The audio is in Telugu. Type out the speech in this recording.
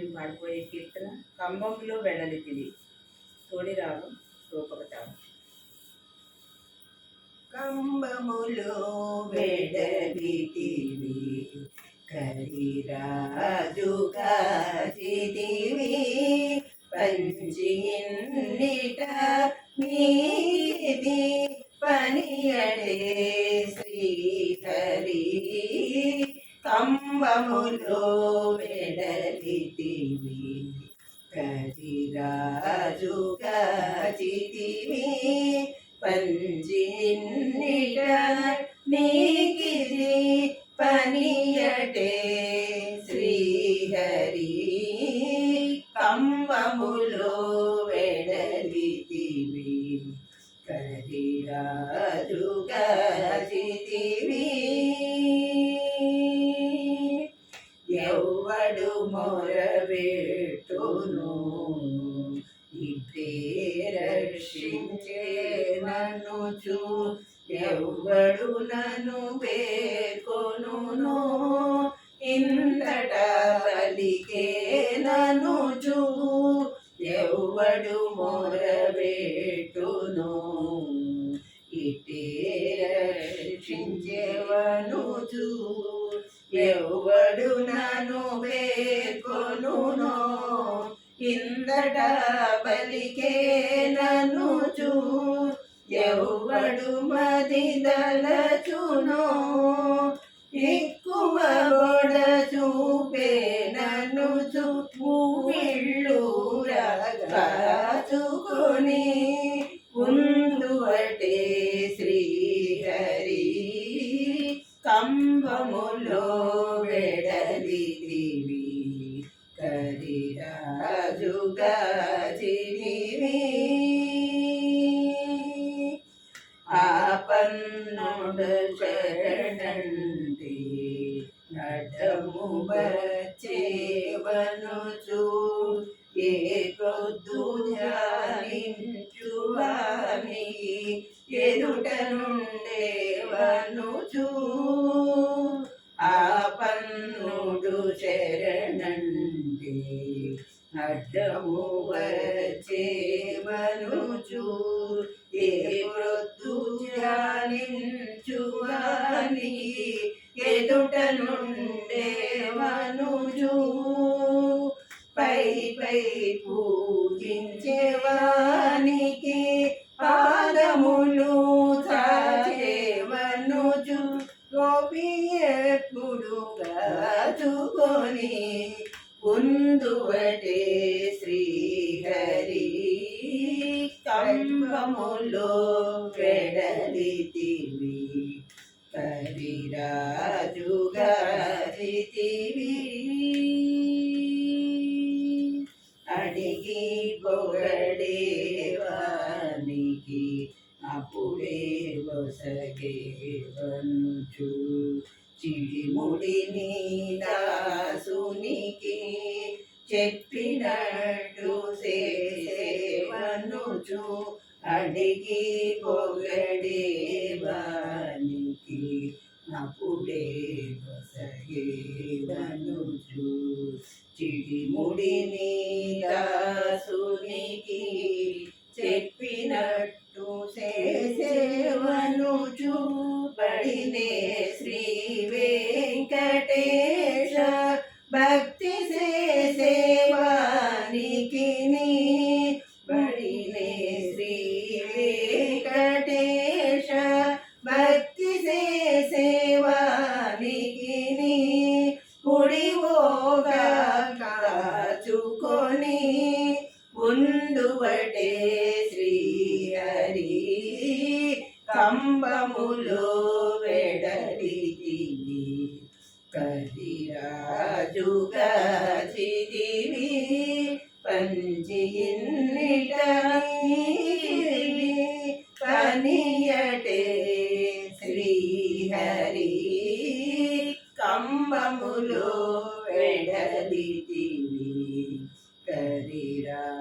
మేము పాడిపోయే కీర్తన కంబంలో వెడలితివి తోడి రాగం రూపక తాళం కంబములో వెడలితివి కరిరాజు కాచితివి పంచిన్నిట మీది పనియడే శ్రీహరి. కంబములో వెడలితివి కరిరాజు కచితివి పంచిన్నిట నీకిది పనియటే శ్రీహరి కంబములో రక్షించే నన్ను చూ ఎవ్వడు నన్ను ఇంతట బలికే నన్ను చూ ఎవ్వడు మొరబెట్టును? ఇటే రక్షించేవను చూ ఎవడు నను పేర్కొను ఇందట బలికే ఎవడు మదిదలచునో शरणन्ति नटमुबर పై పూజించేవానికి పాదములు చాచేవనుజు. గోపి ఎప్పుడు కాచుకొని ఉందువటే శ్రీహరి. కంబములో వెడలితివి కరిరాజు గాజితివి పొగడేవానికి అప్పుడే వసగేవనుచు చిడిముడిని దాసునికి చెప్పినట్టు సేవనుచు అడిగి పొగడేవానికి అప్పుడే వసగేవనుచు చిడిముడిని దాసు సేవను చేసేవనుచు శ్రీ వెంకటేశ. భక్తి సేవానికి పడినే శ్రీ వెంకటేశ. భక్తి సేవానికి కుడివోగా కాచుకొని ఉండువటే శ్రీ కంబములో వెడలికి కదిరాజుగదివి పంచిన్నిటీ కనియటే శ్రీహరి. కంబములో వెడలికి కదిరా